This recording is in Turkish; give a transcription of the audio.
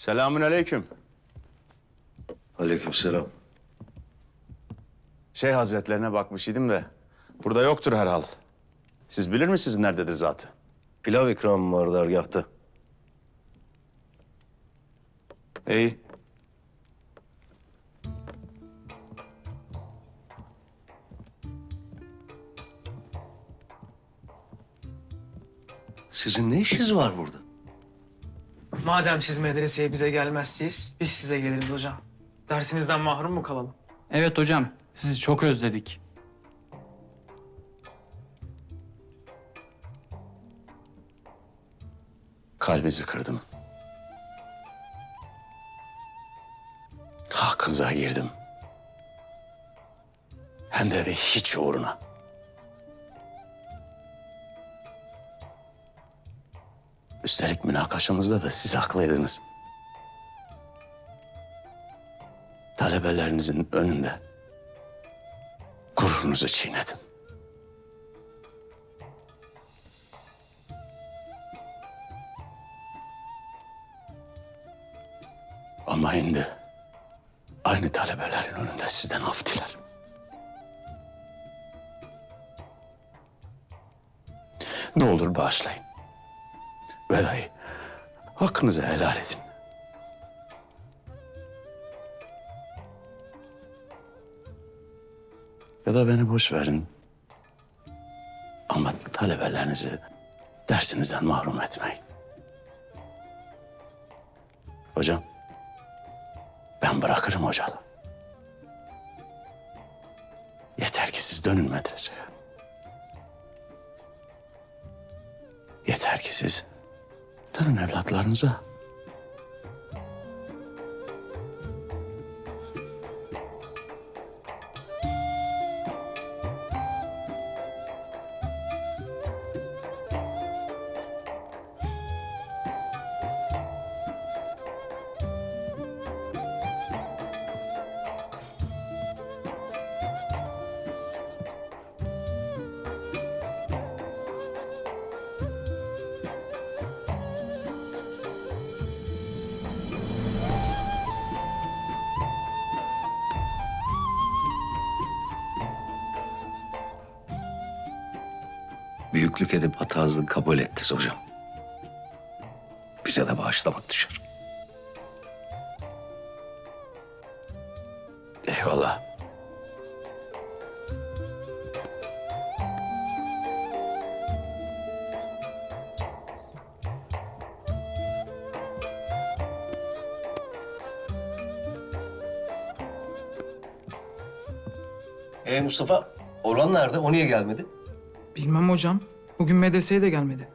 Selamün aleyküm. Aleykümselam. Şey hazretlerine bakmış idim de burada yoktur herhal. Siz bilir misiniz nerededir zatı? Pilav ikramı var dergahta. İyi. Sizin ne işiniz var burada? Madem siz medreseye bize gelmezsiniz, biz size geliriz hocam. Dersinizden mahrum mu kalalım? Evet hocam, sizi çok özledik. Kalbinizi kırdım. Hakkınıza girdim. Hem de bir hiç uğruna. Üstelik münakaşamızda da siz haklıydınız. Talebelerinizin önünde gururunuzu çiğnedim. Ama şimdi aynı talebelerin önünde sizden af dilerim. Ne olur bağışlayın. Veda'yı hakkınızı helal edin. Ya da beni boş verin. Ama talebelerinizi dersinizden mahrum etmeyin. Hocam, ben bırakırım hocalı. Yeter ki siz dönün medreseye. Yeter ki siz dönün evlatlarınıza. Büyüklük edip hatanızı kabul ettiniz hocam. Bize de bağışlamak düşer. Eyvallah. Ee Mustafa, Orhan nerede? O niye gelmedi? Bilmem hocam. Bugün medreseye de gelmedi.